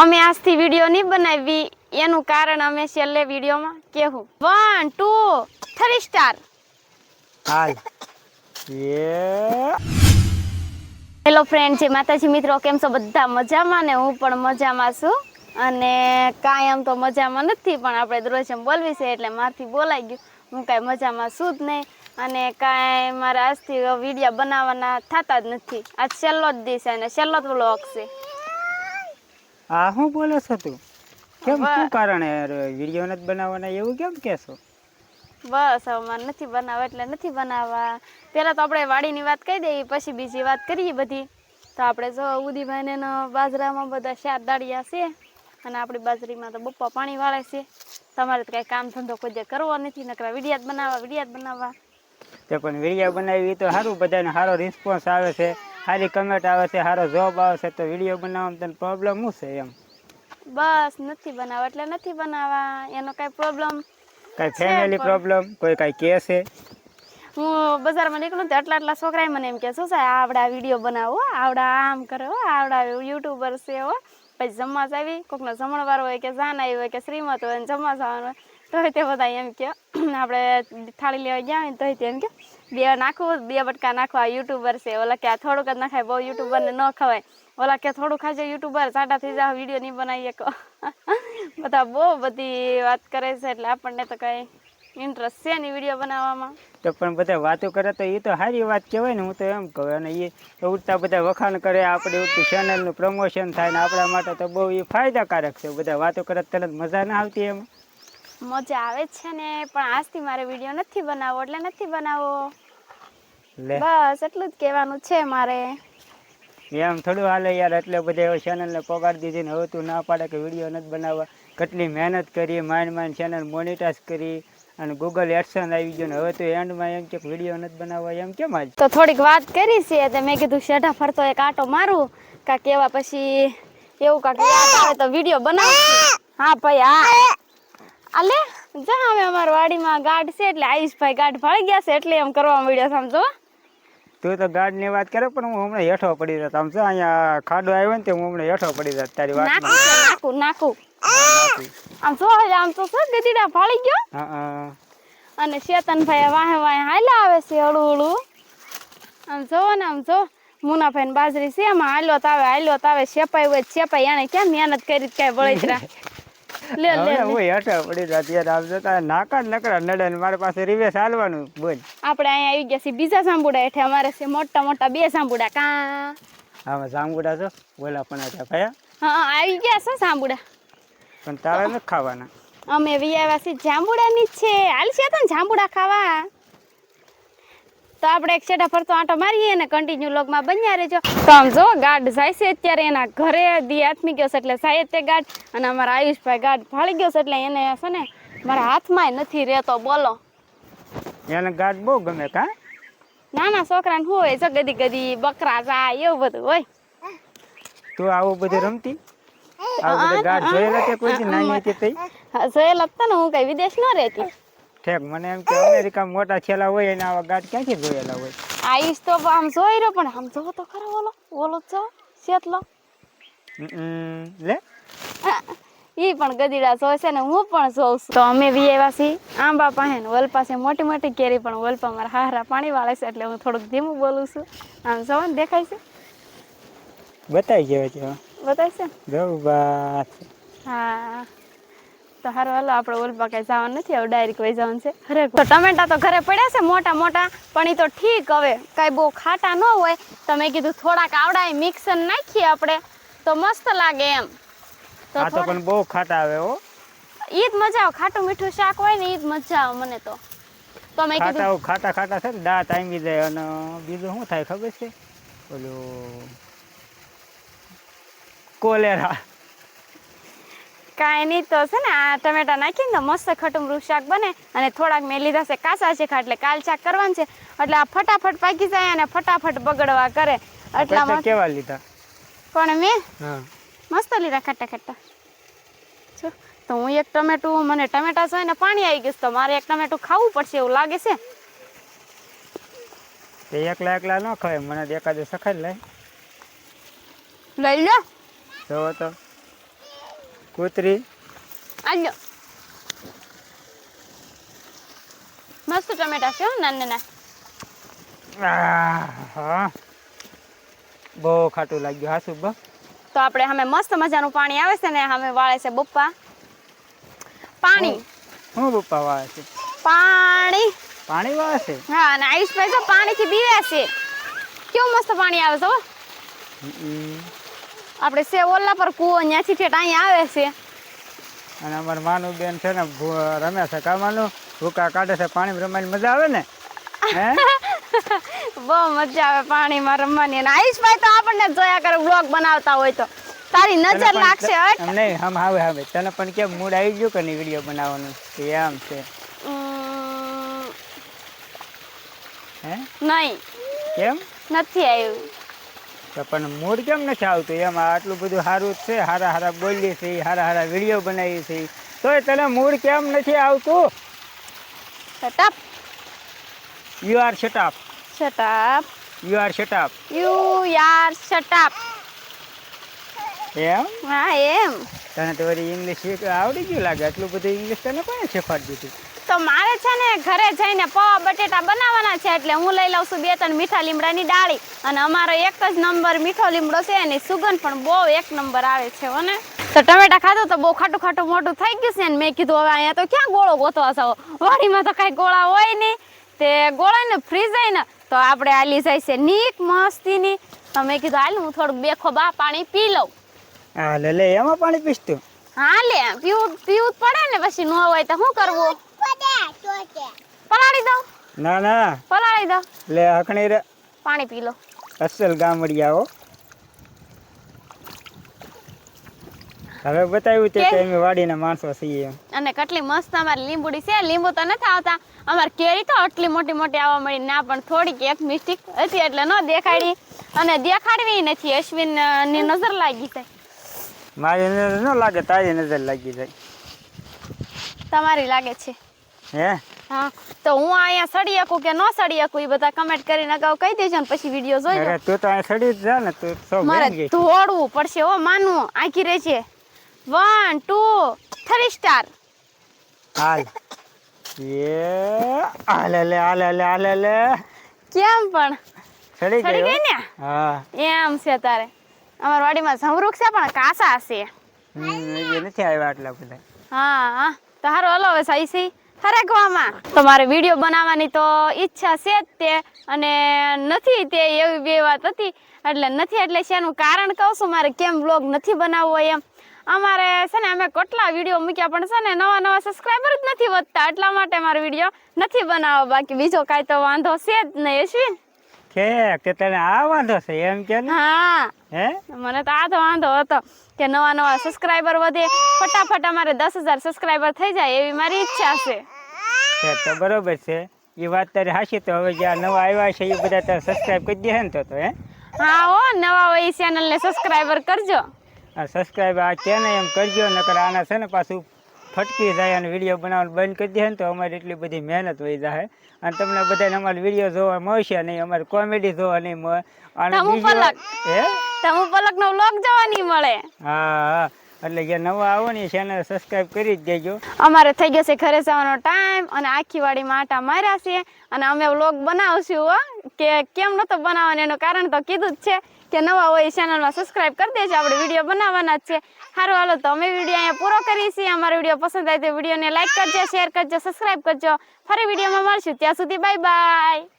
અમે આજથી વીડિયો નહીં બનાવી. એનું કારણ અમે છેલ્લે વિડીયોમાં કહેવું વન ટુ થ્રી સ્ટાર હાલ. હેલો ફ્રેન્ડ છે માતાજી. મિત્રો કેમ છો? બધા મજામાં ને હું પણ મજામાં છું. અને કાંઈ આમ તો મજામાં નથી પણ આપણે એમ બોલવી છે એટલે મારથી બોલાઈ ગયું. હું કાંઈ મજામાં છું જ નહીં. અને કાંઈ મારા આજથી વીડિયો બનાવવાના થતા જ નથી. આજ છેલ્લો જ દિવસ અને છેલ્લો જ વ્લોગ છે. આ શું બોલો છો તું? કેમ શું કારણે વીડિયો નથી બનાવવાના એવું કેમ કહેશો બસ હવે મારે નથી બનાવવા એટલે નથી બનાવવા. પહેલાં તો આપણે વાડીની વાત કહી દઈએ પછી બીજી વાત કરીએ બધી. તો આપણે જો ઉદીભાઈને બાજરામાં બધા શાર દાળિયા છે અને આપણી બાજરીમાં તો બપ્પા પાણી વાળે છે. તમારે તો કાંઈ કામ ધંધો કોઈ કરવો નથી નકરા વિડીયા જ બનાવવા વિડીયા જ બનાવવા. તે પણ વિડિયા બનાવી તો સારું બધાને સારો રિસ્પોન્સ આવે છે. સારી કમેન્ટ આવે છે સારો જોબ આવે છે તો વીડિયો બનાવવામાં તને પ્રોબ્લેમ શું છે એમ? બસ નથી બનાવવા એટલે નથી બનાવવા. એનો કાંઈ પ્રોબ્લેમ કાંઈ ફેમિલી પ્રોબ્લેમ કોઈ કાંઈ કહે છે? હું બજારમાં નીકળું તો આટલા આટલા છોકરાએ મને એમ કે શું છે આવડા વીડિયો બનાવો આવડા આમ કરે હો આવડા યુટ્યુબર છે હો. પછી જમવા આવી કોકનો જમણવાર હોય કે જાન આવી હોય કે શ્રીમત હોય જમવા જવાનું હોય તોય તે બધા એમ કે આપણે થાળી લેવા ગયા હોય તે એમ કે બે નાખવું બે બટકા નાખવા, યુટ્યુબર છે. ઓલા કે આ થોડુંક જ નખાય, બહુ યુટ્યુબરને ન ખવાય. ઓલા કે થોડું ખાજો યુટ્યુબર, સાડા થઈ જાવ વીડિયો નહીં બનાવીએ કહો. બધા બહુ બધી વાત કરે છે એટલે આપણને તો કાંઈ ઇન્ટરેસ્ટ છે ને વીડિયો બનાવવામાં. તો પણ બધા વાતો કરે તો એ તો સારી વાત કહેવાય ને, હું તો એમ કહું, અને એ ઉડતા બધા વખાણ કરે, આપણે ઉડતી ચેનલનું પ્રમોશન થાય ને, આપણા માટે તો બહુ એ ફાયદાકારક છે. બધા વાતો કરે તરત મજા ના આવતી એમ. મજા આવે છે ને પણ આજથી મારે વીડિયો નથી બનાવવો એટલે નથી બનાવવો બસ એટલું જ કહેવાનું છે મારે. એમ થોડું હાલે યાર એટલે બધા ચેનલને પગાર દીધી ને હવે તું ના પાડે કે વીડિયો નથી બનાવવા. કેટલી મહેનત કરી માઇન્ડ માઇન્ડ ચેનલ મોનિટાઈઝ કરી અને ગૂગલ એડસન આવી ગયો ને હવે તો એન્ડમાં એમ કે વીડિયો નથી બનાવવા એમ કેમ આજ તો થોડીક વાત કરી છે તો મેં કીધું શેઠા ફરતો એક આટો મારું કાંક એવા પછી એવું કાંક આવે તો વીડિયો બનાવ હા ભાઈ હા. આલે જા હવે અમારા વાડીમાં ગાઢ છે એટલે આયુષભાઈ ગાઢ ભાળી ગયા છે એટલે એમ કરવા મળ્યા સમજો તું તો ગાઢની વાત કરે પણ હું હમણાં હેઠો પડી રહ્યો સમજો અહીંયા ખાડો આવ્યો ને તે હું હમણાં હેઠો પડી રહ્યો તારી નાખું નાખું નાખું. આમ જો આમ તો શું ગધીડા ભાળી ગયો? અને શેતનભાઈ વાહે વાહે હાલ્યા આવે છે હળું હળું આમ જો ને આમ જો. મુનાભાઈ ને બાજરી છે એમાં હાલ્યો તાવે હાલ્યો તાવે શેપાઈ હોય શેપાઈ એને કેમ મહેનત કરી કઈ બળતરા લે લે. હું હેઠો પડી અત્યારે આમ જતા નાકા નકરા નડે ને મારી પાસે રિવેસ હાલવાનું બોલ. આપણે અહીંયા આવી ગયા છીએ બીજા સાંભુડા હેઠે. અમારે છે મોટા મોટા બે સાંભુડા. કા? આમાં જાંબુડા છો? બોલા પણ હતા ભાઈ હા આવી ગયા છે સાંભુડા. પણ તારે નથી ખાવાના. અમે વિયાવાસી જાંબુડાની જ છે. હાલ છે તો ને જાંબુડા ખાવા. તો આપણે એક છેડા ફરતો આંટો મારીએ અને કન્ટિન્યુ લોગમાં બન્યા રહેજો. તો આમ જો ગાઢ જાય છે અત્યારે એના ઘરે દી આથમી ગયો છે એટલે સાહેબ તે ગાઢ. અને અમારા આયુષભાઈ ગાઢ ફાળી ગયો છે એટલે એને છે ને મારા હાથમાં નથી રહેતો બોલો. એને ગાઢ બહુ ગમે કા? નાના છોકરાને શું હોય ગદી ગદી બકરા જાય એવું બધું હોય. તું આવું બધું રમતી? આવું બધું ગાઢ જોયેલા કે કોઈ નાની હતી જોયેલા હતા ને હું કઈ વિદેશ ન રહેતી. ઠેક મને એમ કે અમેરિકા મોટા છેલા હોય એના આવા ગાઢ ક્યાંથી જોયેલા હોય? આઈસ તો આમ જોઈ રહ્યો પણ આમ જોવો તો ખરો ઓલો ઓલો છો જો શેતલો. લે. ઈ પણ ગદીડા જોવે છે ને હું પણ જોઉં છું. તો અમે બી આવ્યા છીએ આંબા પાસે ને વલ પાસે મોટી મોટી કેરી પણ વલપા મારા હારા પાણી વાળે છે એટલે હું થોડુંક ધીમું બોલું છું. આમ જોવો ને દેખાય છે? બતાવી જેવા જેવા બતાય છે? ને? જવું હા. તો હારો હાલો આપણે વલપા કઈ જવાનું નથી હવે ડાયરેક્ટ વહી જવાનું છે. તો ટમેટા તો ઘરે પડ્યા છે મોટા મોટા પણ એ તો ઠીક હવે કાંઈ બહુ ખાટા ન હોય. તો મેં કીધું થોડાક આવડા મિક્સર નાખીએ આપણે. તો મસ્ત લાગે એમ. તો આ તો થોડા- પણ બહુ ખાટા આવે હો. ઈ જ મજા આવે ખાટું મીઠું શાક હોય ને ઈ જ મજા આવે મને તો. તો મેં કીધું ખાટા ખાટા છે ને દાંત જાય અને બીજું શું થાય ખબર છે? ઓલું કોલેરા. કાંઈ નહીં તો છે ને આ ટમેટા નાખીને મસ્ત ખટુમરું શાક બને અને થોડાક મેં લીધા છે કાચા છે એટલે કાલ શાક કરવાનું છે. એટલે આ ફટાફટ પાકી જાય અને ફટાફટ બગડવા કરે. એટલા કેવા લીધા? પણ મેં? મસ્ત લીધા ખાટા ખાટા. તો હું એક ટમેટું મને ટમેટા છે ને પાણી આવી ગયું તો મારે એક ટમેટું ખાવું પડશે એવું લાગે છે. તે એકલા એકલા ન ખવાય મને તો સખાઈ લઈ લઈ લો. જો તો. કૂતરી. આજો મસ્ત ટમેટા છે હો, નાના નાના. બહુ ખાટું લાગ્યું હાસુ બા તો આપણે સામે મસ્ત મજાનું પાણી આવે છે ને સામે વાળે છે બપ્પા. પાણી. હું બપ્પા વાળે છે? પાણી. પાણી વાળે છે? હા અને આયુષભાઈ તો પાણીથી બીવે છે. કેવું મસ્ત પાણી આવે છે હો. આપણે છે ઓલા પર કૂવો ત્યાંથી ઠેઠ અહીંયા આવે છે. અને અમારા માનું બેન છે ને રમે છે કામાનું. ભૂકા કાઢે છે પાણી રમવાની મજા આવે ને? હે? બહુ મજા આવે પાણીમાં રમવાની. અને આયુષભાઈ તો આપણને જોયા કરે બ્લોગ બનાવતા હોય તો. તારી નજર લાગશે હટ. નહીં હમ આવે હવે તને પણ કેમ મૂડ આવી ગયું કે નહીં વીડિયો બનાવવાનો? કે એમ છે? હે? નહીં. કેમ? નથી આવ્યું. તો પણ મૂળ કેમ નથી આવતું? એમ આટલું બધું સારું છે હારા હારા બોલીએ છે હારા હારા વીડિયો બનાવીએ છે તોય તને મૂળ કેમ નથી આવતું? Shut up you are shut up shut up you are shut up you યાર શટઅપ એમ? હા એમ. તને તો વળી ઇંગ્લિશ આવડી ગયું લાગે. આટલું બધું ઇંગ્લિશ તને કોને શીખવાડ્યું હતું તો મારે છે ને ઘરે જઈને પૌવા બટેટા બનાવવાના છે એટલે હું લઈ લઉં છું બે ત્રણ મીઠા લીમડાની ડાળી. અને અમારો એક જ નંબર મીઠો લીમડો છે એની સુગંધ પણ બહુ એક નંબર આવે છે ને. તો ટમેટા ખાધું તો બહુ ખાટું ખાટું મોટું થઈ ગયું છે ને. મેં કીધું હવે અહીંયા તો ક્યાં ગોળો ગોતવા જાવ વાડીમાં તો કાંઈ ગોળા હોય નહીં. તે ગોળા ને ફ્રીજ ને તો આપણે આલી જાય છે. નીક મસ્તીની. તો મેં કીધું હાલ હું થોડુંક બે ખોબા પાણી પી લઉં. હા લે લે એમાં પાણી પીસતું. હા લે પીવું પીવું પડે ને પછી ન હોય તો શું કરવું? પલાળી દઉં. ના ના. પલાળી દઉં. લે હકણી રે. પાણી પી લો. અસલ ગામડિયા હો. હવે બતાવ્યું તે કે અમે વાડીના માણસો છીએ અને કેટલી મસ્ત અમારી લીંબુડી છે. લીંબુ તો નથી આવતા. અમાર કેરી તો આટલી મોટી મોટી આવવા મળી. ના પણ થોડીક એક મિસ્ટેક હતી એટલે ન દેખાડી. અને દેખાડવી નથી. અશ્વિનની નજર લાગી છે. મારી નજર ન લાગે તારી નજર લાગી જાય. તમારી લાગે છે. હે? હા તો હું અહીંયા સડી શકું કે ન સડી શકું એ બધા કમેન્ટ કરીને અગાઉ કહી દેજો ને પછી વીડિયો જોઈજો અરે તું તો અહીંયા સડી જા ને તું સૌ મારે દોડવું પડશે હો માનવું આખી રહે છે. વન ટુ થ્રી સ્ટાર હાલ. એ આલે લે આલે લે આલે લે કેમ પણ? સડી ગઈ ને? હા. એમ છે તારે. અમારી વાડીમાં જમરૂખ છે પણ કાસા છે. એ નથી આવ્યા આટલા બધા. હા હા. તો હારો હલો હવે સાઈસી સહી હરકવામાં તો મારે વીડિયો બનાવવાની તો ઈચ્છા છે જ તે અને નથી તે એવી બે વાત હતી. એટલે નથી એટલે શેનું કારણ કહું છું મારે કેમ બ્લોગ નથી બનાવવો એમ. અમારે છે ને અમે કેટલા વીડિયો મૂક્યા પણ છે ને નવા નવા સબસ્ક્રાઈબર જ નથી વધતા. એટલા માટે મારો વીડિયો નથી બનાવવો બાકી. બીજો કાંઈ તો વાંધો છે જ નહીં અશ્વિન. કે તને આ વાંધો છે એમ કે હા. હે? મને તો આ તો વાંધો હતો કે નવા નવા સબસ્ક્રાઇબર વધે ફટાફટ અમારે દસ હજાર સબસ્ક્રાઈબર થઈ જાય એવી મારી ઈચ્છા છે. તો બરોબર છે. એ વાત તારી હાશી તો હવે જ્યાં નવા આવ્યા છે એ બધા તારે સબસ્ક્રાઈબ કરી દે ને તો તો હે? હા હો નવા હોય એ ચેનલને સબસ્ક્રાઈબર કરજો. આ સબસ્ક્રાઈબ આ ને એમ કરજો નકર આના છે ને પાછું ફટકી જાય અને વીડિયો બનાવવાનું બંધ કરી દે ને તો અમારી એટલી બધી મહેનત વહી જાય અને તમને બધાને અમારે વીડિયો જોવા મળશે નહીં અમારે કોમેડી જોવા નહીં મળે અને તમુ પલક. હે? તો હું પલકનો વ્લોગ જોવા નહીં મળે. હા હા. એટલે જે નવા આવો ને ચેનલ સબસ્ક્રાઈબ કરી જ દેજો. અમારે થઈ ગયો છે ઘરે જવાનો ટાઈમ અને આખી વાડીમાં આટા માર્યા છે અને અમે વ્લોગ બનાવશું હો. કે કેમ નતો બનાવવાનું? એનું કારણ તો કીધું જ છે કે નવા હોય ચેનલમાં સબસ્ક્રાઇબ કરી દેજો. આપણે વીડિયો બનાવવાના જ છે. સારું, હાલો તો અમે વીડિયો અહીંયા પૂરો કરીએ છીએ. અમારો વીડિયો પસંદ આવે તો વિડીયોને લાઈક કરજો શેર કરજો સબસ્ક્રાઇબ કરજો. ફરી વિડીયોમાં મળશું. ત્યાં સુધી બાય બાય